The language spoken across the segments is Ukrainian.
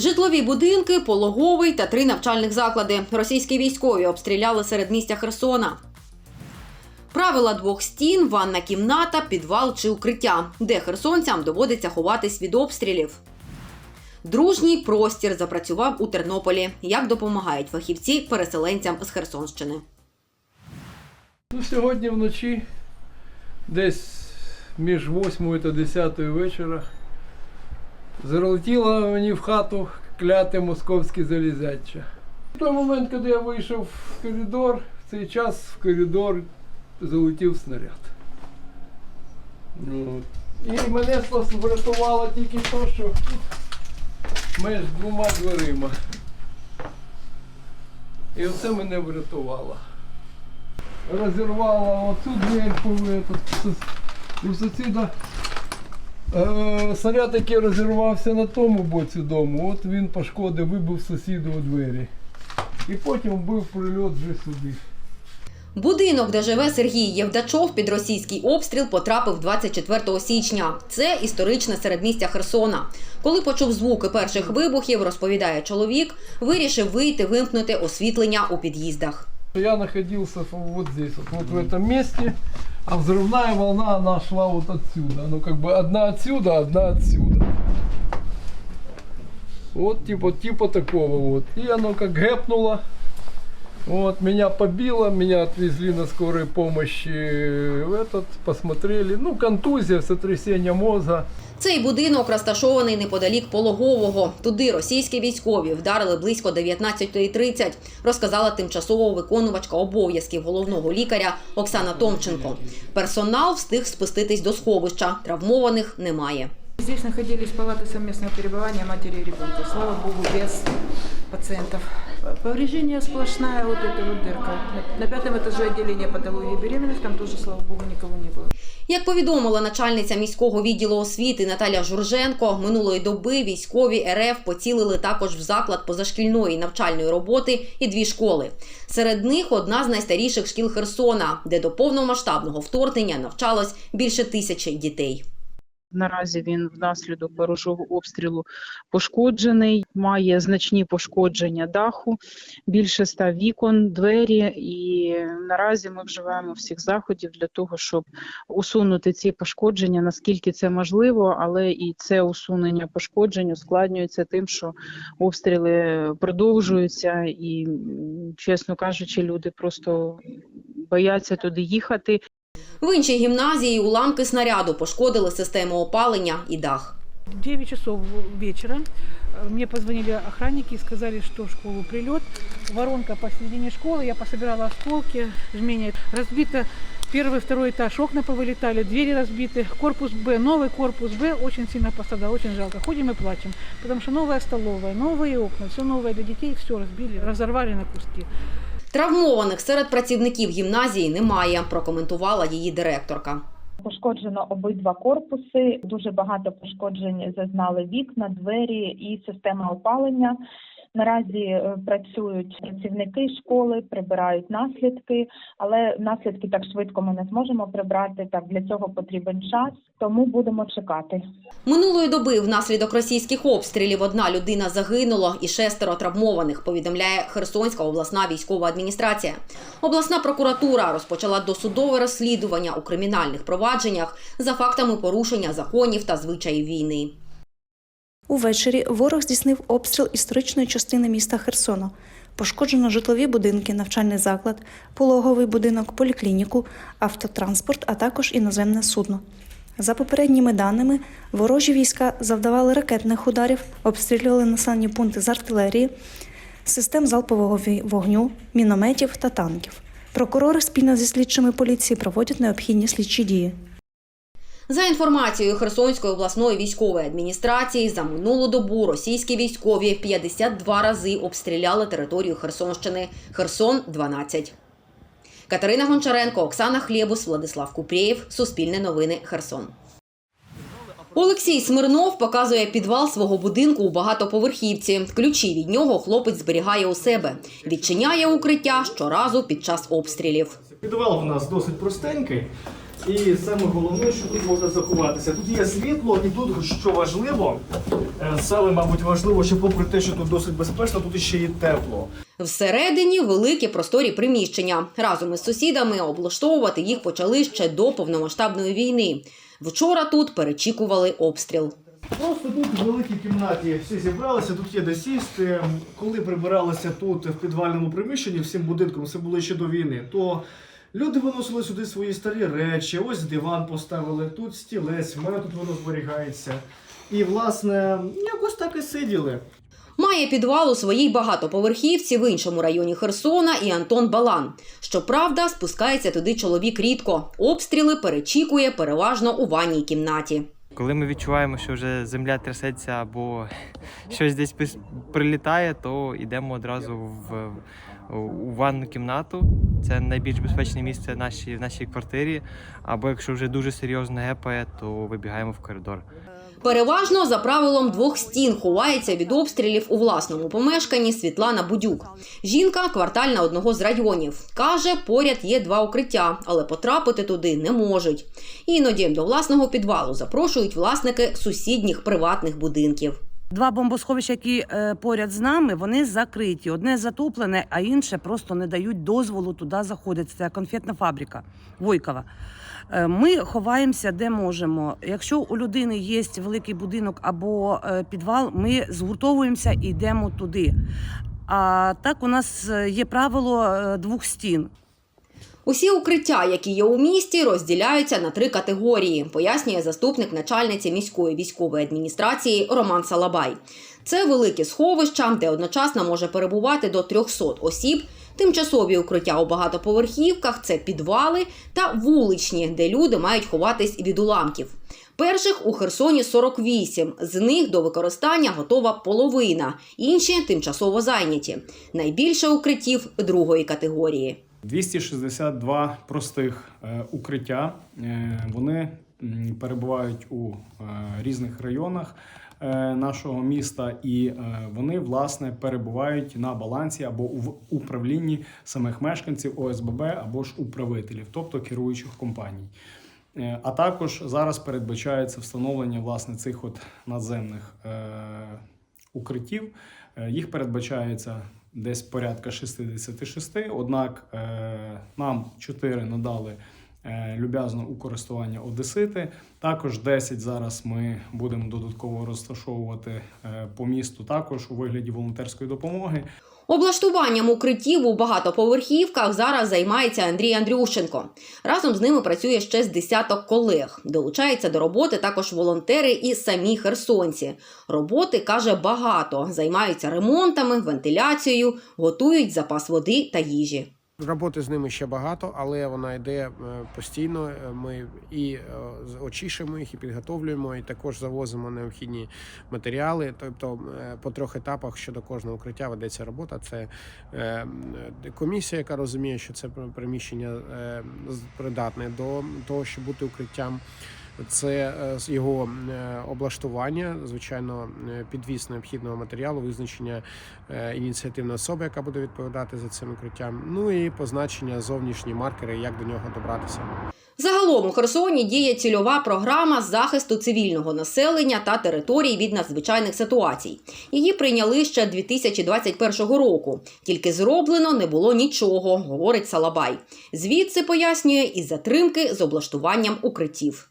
Житлові будинки, пологовий та три навчальних заклади. Російські військові обстріляли середмістя Херсона. Правила двох стін, ванна кімната, підвал чи укриття, де херсонцям доводиться ховатись від обстрілів. Дружній простір запрацював у Тернополі. Як допомагають фахівці переселенцям з Херсонщини. Ну, сьогодні вночі, десь між 8 та 10 вечора, залетіло мені в хату кляте московське залізяче. В той момент, коли я вийшов в коридор, в цей час в коридор залетів снаряд. Ну, І мене врятувало тільки то, що між двома дверима. І оце мене врятувало розірвала оцю этот, у сусіда. Е, снаряд, який розірвався на тому боці дому, от він пошкодив, вибив сусіду у двері. І потім був прильот вже сюди. Будинок, де живе Сергій Євдачов, під російський обстріл потрапив 24 січня. Це історичне середмістя Херсона. Коли почув звуки перших вибухів, розповідає чоловік, вирішив вийти вимкнути освітлення у під'їздах. Я находился вот здесь, вот, в этом месте, а взрывная волна, она шла вот отсюда. Ну, как бы одна отсюда, одна отсюда. Вот типа, типа такого вот. И оно как гэпнуло. Вот, меня побило, меня отвезли на скорой помощи в этот, посмотрели. Ну, контузия, сотрясение мозга. Цей будинок розташований неподалік пологового. Туди російські військові вдарили близько 19.30, розказала тимчасово виконувачка обов'язків головного лікаря Оксана Томченко. Персонал встиг спуститись до сховища. Травмованих немає. Здесь находились палаты совместного перебывания матери и ребенка. Слава богу, без пациентов. Повреждение сплошная вот эта вот дырка. На, на пятом этаже отделения патологии беременности, там тоже, слава богу, никого не было. Як повідомила начальниця міського відділу освіти Наталя Журженко, минулої доби військові РФ поцілили також в заклад позашкільної навчальної роботи і дві школи. Серед них одна з найстаріших шкіл Херсона, де до повномасштабного вторгнення навчалось більше тисячі дітей. Наразі він внаслідок ворожого обстрілу пошкоджений, має значні пошкодження даху, більше ста вікон, двері. І наразі ми вживаємо всіх заходів для того, щоб усунути ці пошкодження, наскільки це можливо, але і це усунення пошкоджень ускладнюється тим, що обстріли продовжуються, і, чесно кажучи, люди просто бояться туди їхати. В іншій гімназії уламки снаряду пошкодили систему опалення і дах. В 9 часов вечера э, мне позвонили охранники и сказали, что в школу прилет. Воронка посередине школы, я пособирала осколки, жмения. Разбито первый, второй этаж, окна повылетали, двери разбиты. Корпус Б, новый корпус Б очень сильно пострадал, очень жалко. Ходим и плачем, потому что новая столовая, новые окна, все новое для детей, все разбили, разорвали на куски. Травмованих серед працівників гімназії немає, прокоментувала її директорка. Пошкоджено обидва корпуси. Дуже багато пошкоджень зазнали вікна, двері і система опалення. Наразі е, працюють працівники школи, прибирають наслідки, але наслідки так швидко ми не зможемо прибрати. Так для цього потрібен час, тому будемо чекати. Минулої доби внаслідок російських обстрілів одна людина загинула і шестеро травмованих, повідомляє Херсонська обласна військова адміністрація. Обласна прокуратура розпочала досудове розслідування у кримінальних провадженнях за фактами порушення законів та звичаїв війни. Увечері ворог здійснив обстріл історичної частини міста Херсона. Пошкоджено житлові будинки, навчальний заклад, пологовий будинок, поліклініку, автотранспорт, а також іноземне судно. За попередніми даними, ворожі війська завдавали ракетних ударів, обстрілювали населені пункти з артилерії, систем залпового вогню, мінометів та танків. Прокурори спільно зі слідчими поліції проводять необхідні слідчі дії. За інформацією Херсонської обласної військової адміністрації, за минулу добу російські військові 52 рази обстріляли територію Херсонщини. Херсон 12. Катерина Гончаренко, Оксана Хлєбус, Владислав Купрєєв. Суспільне новини Херсон. Олексій Смирнов показує підвал свого будинку у багатоповерхівці. Ключі від нього хлопець зберігає у себе. Відчиняє укриття щоразу під час обстрілів. Підвал в нас досить простенький. І саме головне, що тут можна заховатися. Тут є світло, і тут, що важливо, е, саме, мабуть, важливо, що попри те, що тут досить безпечно, тут ще є тепло. Всередині великі просторі приміщення. Разом із сусідами облаштовувати їх почали ще до повномасштабної війни. Вчора тут перечікували обстріл. Просто тут в великій кімнаті всі зібралися, тут є де сісти. Коли прибиралися тут в підвальному приміщенні всім будинком, це було ще до війни, то люди виносили сюди свої старі речі, ось диван поставили, тут стілець, в мене тут воно зберігається. І, власне, якось так і сиділи. Має підвал у своїй багатоповерхівці в іншому районі Херсона і Антон Балан. Щоправда, спускається туди чоловік рідко. Обстріли перечікує переважно у ванній кімнаті. Коли ми відчуваємо, що вже земля трясеться або щось десь прилітає, то йдемо одразу в, у ванну кімнату. Це найбільш безпечне місце в нашій, в нашій квартирі. Або якщо вже дуже серйозно гепає, то вибігаємо в коридор. Переважно за правилом двох стін ховається від обстрілів у власному помешканні Світлана Будюк. Жінка квартальна одного з районів. Каже, поряд є два укриття, але потрапити туди не можуть. Іноді до власного підвалу запрошують власники сусідніх приватних будинків. Два бомбосховища, які е, поряд з нами, вони закриті. Одне затоплене, а інше просто не дають дозволу туди заходити. Це конфетна фабрика Войкова. Е, Ми ховаємося де можемо. Якщо у людини є великий будинок або е, підвал, ми згуртовуємося і йдемо туди. А так у нас є правило двох стін. Усі укриття, які є у місті, розділяються на три категорії, пояснює заступник начальниці міської військової адміністрації Роман Салабай. Це великі сховища, де одночасно може перебувати до 300 осіб. Тимчасові укриття у багатоповерхівках це підвали та вуличні, де люди мають ховатись від уламків. Перших у Херсоні 48, з них до використання готова половина, інші тимчасово зайняті. Найбільше укриттів другої категорії. 262 простих е, укриття. Е, Вони перебувають у е, різних районах нашого міста, і вони власне перебувають на балансі або в управлінні самих мешканців ОСББ або ж управителів, тобто керуючих компаній. А також зараз передбачається встановлення власне цих от надземних укриттів. Їх передбачається десь порядка 66, однак е, нам 4 надали е, люб'язно у користування одесити. Також 10 зараз ми будемо додатково розташовувати е, по місту, також у вигляді волонтерської допомоги. Облаштуванням укриттів у багатоповерхівках зараз займається Андрій Андрющенко. Разом з ними працює ще з десяток колег. Долучаються до роботи також волонтери і самі херсонці. Роботи каже багато. Займаються ремонтами, вентиляцією, готують запас води та їжі. Роботи з ними ще багато, але вона йде е, постійно. Е, Ми і е, очищуємо їх, і підготовлюємо, і також завозимо необхідні матеріали. Тобто по трьох етапах щодо кожного укриття ведеться робота. Це комісія, яка розуміє, що це приміщення придатне до того, щоб бути укриттям. Це е, його е, облаштування, звичайно, е, підвіз необхідного матеріалу, визначення ініціативної особи, яка буде відповідати за цим укриттям. Ну і позначення зовнішні маркери, як до нього добратися. Загалом у Херсоні діє цільова програма захисту цивільного населення та територій від надзвичайних ситуацій. Її прийняли ще 2021 року. Тільки зроблено не було нічого, говорить Салабай. Звідси пояснює і затримки з облаштуванням укриттів.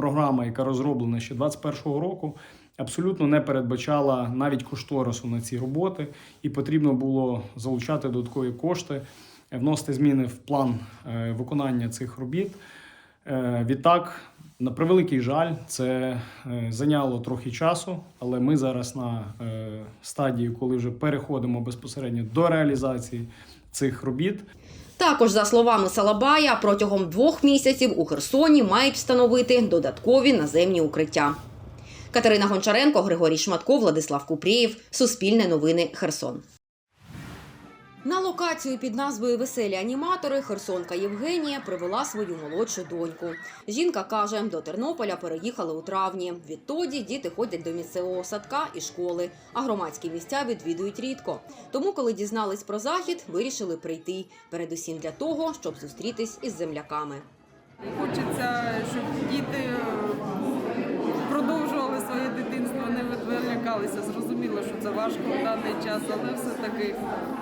Програма, яка розроблена ще 2021 року, абсолютно не передбачала навіть кошторису на ці роботи, і потрібно було залучати додаткові кошти, е, вносити зміни в план е, виконання цих робіт. Е, Відтак, на превеликий жаль, це зайняло трохи часу, але ми зараз на стадії, коли вже переходимо безпосередньо до реалізації цих робіт. Також, за словами Салабая, протягом двох місяців у Херсоні мають встановити додаткові наземні укриття. Катерина Гончаренко, Григорій Шматко, Владислав Купрієв. Суспільне новини Херсон. На локацію під назвою Веселі аніматори Херсонка Євгенія привела свою молодшу доньку. Жінка каже, до Тернополя переїхали у травні. Відтоді діти ходять до місцевого садка і школи, а громадські місця відвідують рідко. Тому, коли дізнались про захід, вирішили прийти. Передусім для того, щоб зустрітись із земляками. Хочеться, щоб діти е, продовжували своє дитинство, не відволікалися. Зрозуміло, що це важко в даний час, але все-таки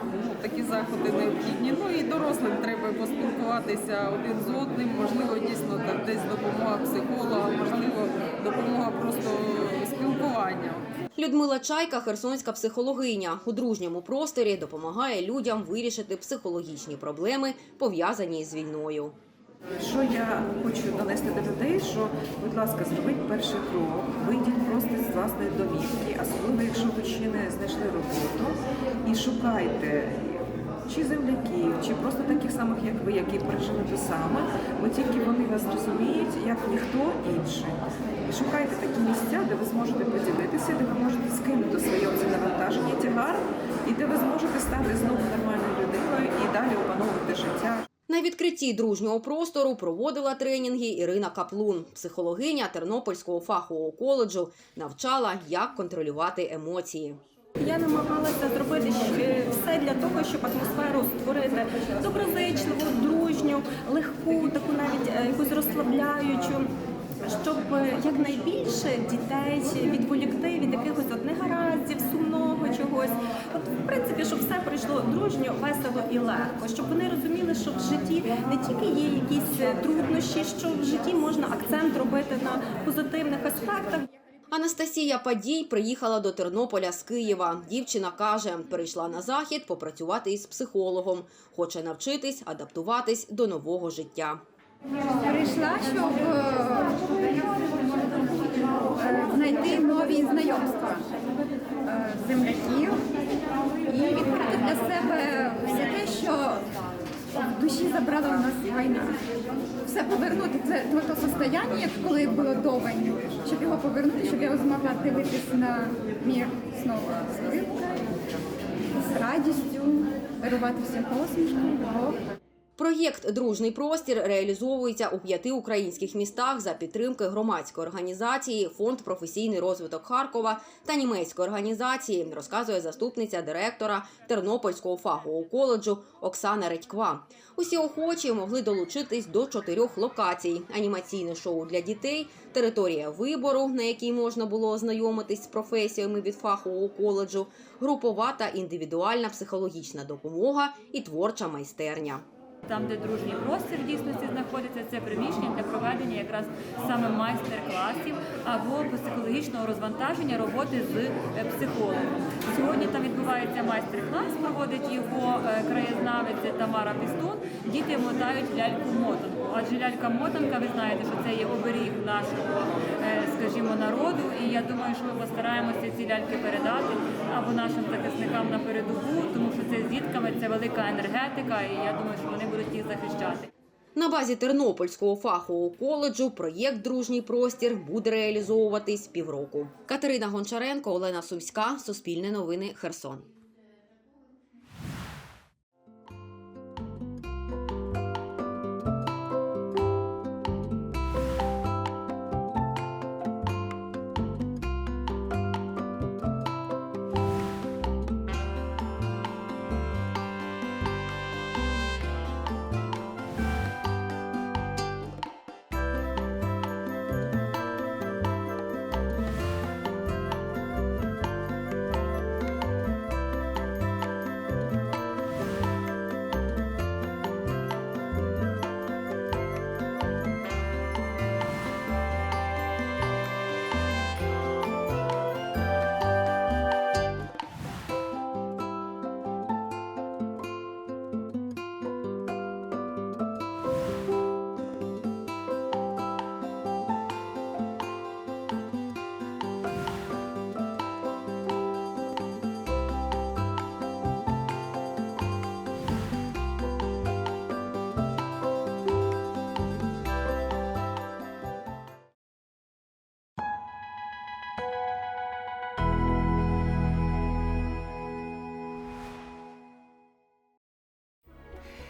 ну, такі заходи необхідні. Ну і дорослим треба поспілкуватися один з одним. Можливо, дійсно так десь допомога психолога, можливо, допомога просто спілкування. Людмила Чайка, херсонська психологиня, у дружньому просторі допомагає людям вирішити психологічні проблеми, пов'язані з війною. Що я хочу донести до людей, що, будь ласка, зробіть перший крок, вийдіть просто з власної домівки, особливо якщо ви ще не знайшли роботу, і шукайте чи земляків, чи просто таких самих, як ви, які пережили те саме, бо тільки вони вас розуміють, як ніхто інший. Шукайте такі місця, де ви зможете поділитися, де ви можете скинути своє оце навантаження, тягар, і де ви зможете стати знову нормальною людиною і далі опановувати життя. На відкритті дружнього простору проводила тренінги Ірина Каплун, психологиня Тернопільського фахового коледжу, навчала, як контролювати емоції. Я намагалася зробити все для того, щоб атмосферу створити доброзичливу, дружню, легку, таку навіть е, якусь розслабляючу. Щоб е, якнайбільше дітей відволікти від якихось от негараздів, сумного чогось. От в принципі, щоб все пройшло дружньо, весело і легко, щоб вони розуміли, що в житті не тільки є якісь е, труднощі, що в житті можна акцент робити на позитивних аспектах. Анастасія Падій приїхала до Тернополя з Києва. Дівчина каже, перейшла на захід попрацювати із психологом. Хоче навчитись адаптуватись до нового життя. Прийшла, щоб е, знайти нові знайомства е, земляків і відкрити для себе все те, що в душі забрала у нас війна. Все повернути це того состояння, коли було до війни, щоб його повернути, щоб я змогла дивитися на мір знову з радістю, дарувати всім посмішку. Проєкт Дружний простір реалізовується у п'яти українських містах за підтримки громадської організації Фонд професійний розвиток Харкова та німецької організації, розказує заступниця директора Тернопільського фахового коледжу Оксана Редьква. Усі охочі могли долучитись до чотирьох локацій: анімаційне шоу для дітей, територія вибору, на якій можна було ознайомитись з професіями від фахового коледжу, групова та індивідуальна психологічна допомога і творча майстерня. Там, де дружній простір в дійсності знаходиться, це приміщення для проведення якраз саме майстер-класів або психологічного розвантаження роботи з е, психологом. Сьогодні там відбувається майстер-клас, проводить його е, краєзнавець Тамара Пістун. Діти мотають ляльку-мотанку. Адже лялька-мотанка, ви знаєте, що це є оберіг нашого, е, скажімо, народу. І я думаю, що ми постараємося ці ляльки передати або нашим захисникам на передову, тому що це з дітками, це велика енергетика, і я думаю, що вони будуть їх захищати. На базі Тернопільського фахового коледжу проєкт Дружній простір буде реалізовуватись півроку. Катерина Гончаренко, Олена Сумська, Суспільне новини, Херсон.